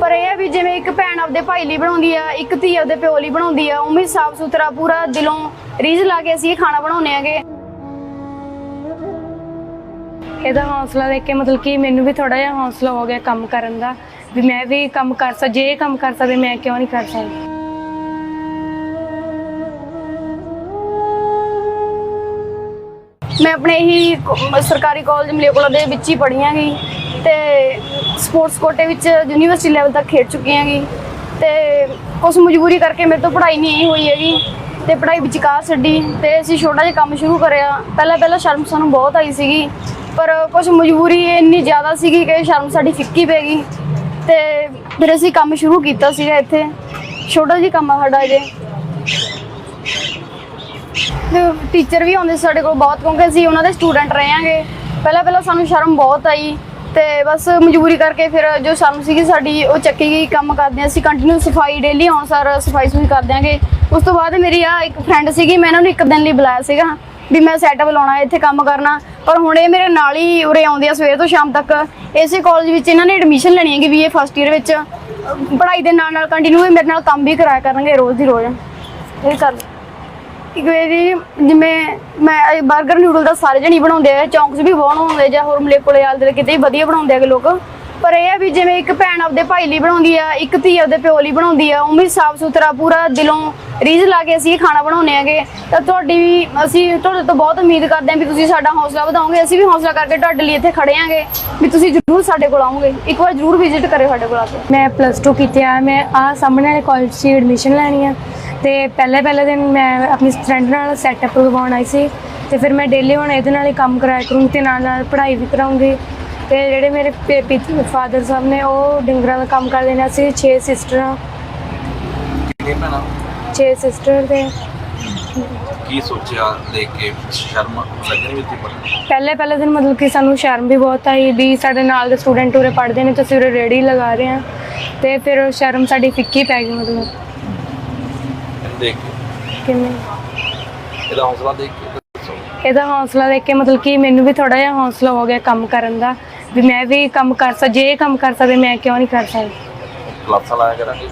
ਜਿਵੇਂ ਇੱਕ ਭੈਣ ਆਪਦੇ ਭਾਈ ਲਈ ਬਣਾਉਂਦੀ ਆ ਇੱਕ ਧੀ ਆਪਦੇ ਪਿਓ ਲਈ ਬਣਾਉਂਦੀ ਆ ਉਵੇਂ ਸਾਫ਼ ਸੁਥਰਾ ਪੂਰਾ ਦਿਲੋਂ ਰੀਝ ਲਾ ਕੇ ਅਸੀਂ ਇਹ ਖਾਣਾ ਬਣਾਉਂਦੇ ਆਗੇ ਇਹਦਾ ਹੌਸਲਾ ਦੇਖ ਕੇ ਮਤਲਬ ਕਿ ਮੈਨੂੰ ਵੀ ਥੋੜਾ ਜਿਹਾ ਹੌਸਲਾ ਹੋ ਗਿਆ ਕੰਮ ਕਰਨ ਦਾ ਵੀ ਮੈਂ ਵੀ ਕੰਮ ਕਰ ਸਕ ਜੇ ਇਹ ਕੰਮ ਕਰ ਸਕਦੇ ਮੈਂ ਕਿਉਂ ਨਹੀਂ ਕਰ ਸਕਦੀ? ਮੈਂ ਆਪਣੇ ਹੀ ਸਰਕਾਰੀ ਕਾਲਜ ਮਲੇਕੋਲਾ ਦੇ ਵਿੱਚ ਹੀ ਪੜ੍ਹੀ ਆਂਗੀ ਤੇ ਸਪੋਰਟਸ ਕੋਟੇ ਵਿੱਚ ਯੂਨੀਵਰਸਿਟੀ ਲੈਵਲ ਤੱਕ ਖੇਡ ਚੁੱਕੀ ਆਂਗੀ ਤੇ ਕੁਝ ਮਜਬੂਰੀ ਕਰਕੇ ਮੇਰੇ ਤੋਂ ਪੜ੍ਹਾਈ ਨਹੀਂ ਹੋਈ ਹੈਗੀ ਤੇ ਪੜ੍ਹਾਈ ਵਿਚਕਾਰ ਛੱਡੀ ਤੇ ਅਸੀਂ ਛੋਟਾ ਜਿਹਾ ਕੰਮ ਸ਼ੁਰੂ ਕਰਿਆ। ਪਹਿਲਾਂ ਪਹਿਲਾਂ ਸ਼ਰਮ ਸਾਨੂੰ ਬਹੁਤ ਆਈ ਸੀਗੀ, ਪਰ ਕੁਝ ਮਜਬੂਰੀ ਇੰਨੀ ਜ਼ਿਆਦਾ ਸੀਗੀ ਕਿ ਸ਼ਰਮ ਸਾਡੀ ਫਿੱਕੀ ਪੈ ਗਈ। ਤੇ ਫਿਰ ਅਸੀਂ ਕੰਮ ਸ਼ੁਰੂ ਕੀਤਾ ਸੀਗਾ ਇੱਥੇ। ਛੋਟਾ ਜਿਹਾ ਕੰਮ ਆ ਸਾਡਾ ਜੇ ਟੀਚਰ ਵੀ ਆਉਂਦੇ ਸੀ ਸਾਡੇ ਕੋਲ ਬਹੁਤ, ਕਿਉਂਕਿ ਅਸੀਂ ਉਹਨਾਂ ਦੇ ਸਟੂਡੈਂਟ ਰਹੇ ਹਾਂਗੇ। ਪਹਿਲਾਂ ਪਹਿਲਾਂ ਸਾਨੂੰ ਸ਼ਰਮ ਬਹੁਤ ਆਈ। ਤੇ ਬਸ ਮਜਬੂਰੀ ਕਰਕੇ ਫਿਰ ਜੋ ਸ਼ਰਮ ਸੀਗੀ ਸਾਡੀ, ਉਹ ਚੱਕੀ ਗਈ, ਕੰਮ ਕਰਦੇ ਹਾਂ ਅਸੀਂ ਕੰਟੀਨਿਊ ਸਫ਼ਾਈ ਡੇਲੀ ਆਉਣ ਸਾਰ ਸਫ਼ਾਈ ਸੁਈ ਕਰ ਦਿਆਂਗੇ ਉਸ ਤੋਂ ਬਾਅਦ ਮੇਰੀ ਆ ਇੱਕ ਫਰੈਂਡ ਸੀਗੀ, ਮੈਂ ਇਹਨਾਂ ਨੂੰ ਇੱਕ ਦਿਨ ਲਈ ਬੁਲਾਇਆ ਸੀਗਾ, ਵੀ ਮੈਂ ਸੈਟਅਪ ਲਾਉਣਾ, ਇੱਥੇ ਕੰਮ ਕਰਨਾ। ਪਰ ਹੁਣ ਇਹ ਮੇਰੇ ਨਾਲ ਹੀ ਉਰੇ ਆਉਂਦੇ ਆ ਸਵੇਰ ਤੋਂ ਸ਼ਾਮ ਤੱਕ। ਇਸੇ ਕਾਲਜ ਵਿੱਚ ਇਹਨਾਂ ਨੇ ਐਡਮਿਸ਼ਨ ਲੈਣੀ ਹੈਗੀ ਵੀ ਇਹ ਫਸਟ ਈਅਰ ਵਿੱਚ। ਪੜ੍ਹਾਈ ਦੇ ਨਾਲ ਨਾਲ ਕੰਟੀਨਿਊ ਮੇਰੇ ਨਾਲ ਕੰਮ ਵੀ ਕਰਾਇਆ ਕਰਨਗੇ ਰੋਜ਼ ਦੀ ਰੋਜ਼। ਇਹ ਕਰ ਇੱਕ ਵਾਰੀ ਜਿਵੇਂ ਮੈਂ 버ਗਰ ਨੂਡਲ ਦਾ ਸਾਰੇ ਜਣੀ ਬਣਾਉਂਦੇ ਆ ਚੌਂਕਸ ਵੀ ਬਹੁਤ ਬਣਾਉਂਦੇ ਜਾਂ ਹੋਰ ਮਲੇਕੋਲੇ ਆਲ ਦੇ ਕਿਤੇ ਵੀ ਵਧੀਆ ਬਣਾਉਂਦੇ ਆਗੇ ਲੋਕ। ਪਰ ਇਹ ਆ ਵੀ ਜਿਵੇਂ ਇੱਕ ਭੈਣ ਆਪਦੇ ਭਾਈ ਲਈ ਬਣਾਉਂਦੀ ਆ, ਇੱਕ ਧੀ ਆਪਦੇ ਪਿਓ ਲਈ ਬਣਾਉਂਦੀ ਆ, ਉਵੇਂ ਸਾਫ਼ ਸੁਥਰਾ ਪੂਰਾ ਦਿਲੋਂ ਰੀਝ ਲਾ ਕੇ ਅਸੀਂ ਇਹ ਖਾਣਾ ਬਣਾਉਂਦੇ ਆਗੇ ਤਾਂ ਤੁਹਾਡੀ ਵੀ ਅਸੀਂ ਤੁਹਾਡੇ ਤੋਂ ਬਹੁਤ ਉਮੀਦ ਕਰਦੇ ਹਾਂ ਵੀ ਤੁਸੀਂ ਸਾਡਾ ਹੌਸਲਾ ਵਧਾਓਗੇ। ਅਸੀਂ ਵੀ ਹੌਸਲਾ ਕਰਕੇ ਤੁਹਾਡੇ ਲਈ ਇੱਥੇ ਖੜੇ ਆਂਗੇ ਵੀ ਤੁਸੀਂ ਜ਼ਰੂਰ ਸਾਡੇ ਕੋਲ ਆਓਗੇ। ਇੱਕ ਵਾਰ ਜ਼ਰੂਰ ਵਿਜ਼ਿਟ ਕਰਿਓ ਸਾਡੇ ਕੋਲ ਆ ਕੇ। ਮੈਂ ਪਲੱਸ 2 ਕੀਤੀ ਆ। ਮੈਂ ਆ ਸਾਹਮਣੇ ਵਾਲੇ ਕਾਲਜ 'ਚ ਐਡਮਿਸ਼ਨ ਲੈਣੀ ਆ। ਤੇ ਪਹਿਲੇ ਪਹਿਲੇ ਦਿਨ ਮੈਂ ਆਪਣੀ ਫਰੈਂਡ ਨਾਲ ਸੈਟਅਪ ਕਰਵਾਉਣ ਆਈ ਸੀ। ਤੇ ਫਿਰ ਮੈਂ ਡੇਲੀ ਹੁਣ ਇਹਦੇ ਨਾਲ ਹੀ ਕੰਮ ਕਰਾਇਆ ਕਰੂੰਗੀ ਤੇ ਨਾਲ ਨਾਲ ਪੜ੍ਹਾਈ ਵੀ ਕਰਾਉਂਗੀ। ਤੇ ਜਿਹੜੇ ਮੇਰੇ ਫਾਦਰ ਸਾਹਿਬ ਨੇ ਉਹ ਡਿੰਗਰਾਂ ਦਾ ਕੰਮ ਕਰਦੇ ਨੇ ਅਸੀਂ 6 ਸਿਸਟਰਾਂ ਕਿੰਨੇ ਭੈਣਾਂ? 6 ਸਿਸਟਰ ਤੇ ਕੀ ਸੋਚਿਆ ਦੇਖ ਕੇ? ਸ਼ਰਮ ਲੱਗਣੀ ਵੀ ਤੀ ਪਹਿਲੇ ਪਹਿਲੇ ਦਿਨ ਮਤਲਬ ਕਿ ਸਾਨੂੰ ਸ਼ਰਮ ਵੀ ਬਹੁਤ ਆਈ ਵੀ ਸਾਡੇ ਨਾਲ ਦੇ ਸਟੂਡੈਂਟ ਉਰੇ ਪੜ੍ਹਦੇ ਨੇ ਤੇ ਅਸੀਂ ਉਰੇ ਰੇੜੀ ਲਗਾ ਰਹੇ ਹਾਂ ਤੇ ਫਿਰ ਉਹ ਸ਼ਰਮ ਸਾਡੀ ਫਿੱਕੀ ਪੈ ਗਈ ਮਤਲਬ। ਇਹਨੂੰ ਦੇਖ ਕੇ। ਕਿਵੇਂ? ਇਹਦਾ ਹੌਸਲਾ ਦੇਖ ਕੇ ਦੱਸੋ। ਇਹਦਾ ਹੌਸਲਾ ਦੇਖ ਕੇ ਮਤਲਬ ਕਿ ਮੈਨੂੰ ਵੀ ਥੋੜਾ ਜਿਹਾ ਹੌਸਲਾ ਹੋ ਗਿਆ ਕੰਮ ਕਰਨ ਦਾ ਵੀ ਮੈਂ ਵੀ ਕੰਮ ਕਰ ਸਕ ਜੇ ਇਹ ਕੰਮ ਕਰ ਸਕਦੇ ਮੈਂ ਕਿਉਂ ਨਹੀਂ ਕਰ ਸਕਦੀ? ਕਲਾਸਾਂ ਲਾਇਆ ਕਰਾਂਗੇ?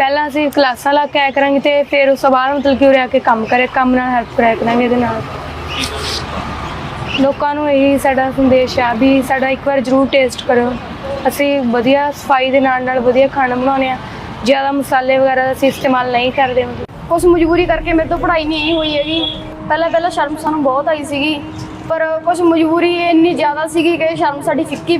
ਪਹਿਲਾਂ ਅਸੀਂ ਕਲਾਸਾਂ ਲਾ ਕੇ ਆਇਆ ਕਰਾਂਗੇ ਤੇ ਫਿਰ ਉਸ ਤੋਂ ਬਾਅਦ ਮਤਲਬ ਕਿ ਉਰੇ ਆ ਕੇ ਕੰਮ ਕਰੇ, ਕੰਮ ਨਾਲ ਹੈਲਪ ਕਰਿਆ ਕਰਾਂਗੇ ਇਹਦੇ ਨਾਲ। ਲੋਕਾਂ ਨੂੰ ਇਹੀ ਸਾਡਾ ਸੰਦੇਸ਼ ਆ ਵੀ ਸਾਡਾ ਇੱਕ ਵਾਰ ਜ਼ਰੂਰ ਟੇਸਟ ਕਰੋ ਅਸੀਂ ਵਧੀਆ ਸਫ਼ਾਈ ਦੇ ਨਾਲ ਨਾਲ ਵਧੀਆ ਖਾਣਾ ਬਣਾਉਂਦੇ ਆ ਜ਼ਿਆਦਾ ਮਸਾਲੇ ਵਗੈਰਾ ਦਾ ਅਸੀਂ ਇਸਤੇਮਾਲ ਨਹੀਂ ਕਰਦੇ ਮਤਲਬ ਕੁਝ ਮਜਬੂਰੀ ਕਰਕੇ ਮੇਰੇ ਤੋਂ ਪੜ੍ਹਾਈ ਨਹੀਂ ਹੋਈ ਹੈਗੀ। ਪਹਿਲਾਂ ਪਹਿਲਾਂ ਸ਼ਰਮ ਸਾਨੂੰ ਬਹੁਤ ਆਈ ਸੀਗੀ, ਪਰ ਕੁਝ ਮਜਬੂਰੀ ਇੰਨੀ ਜ਼ਿਆਦਾ ਸੀਗੀ ਕਿ ਸ਼ਰਮ ਸਾਡੀ ਫਿੱਕੀ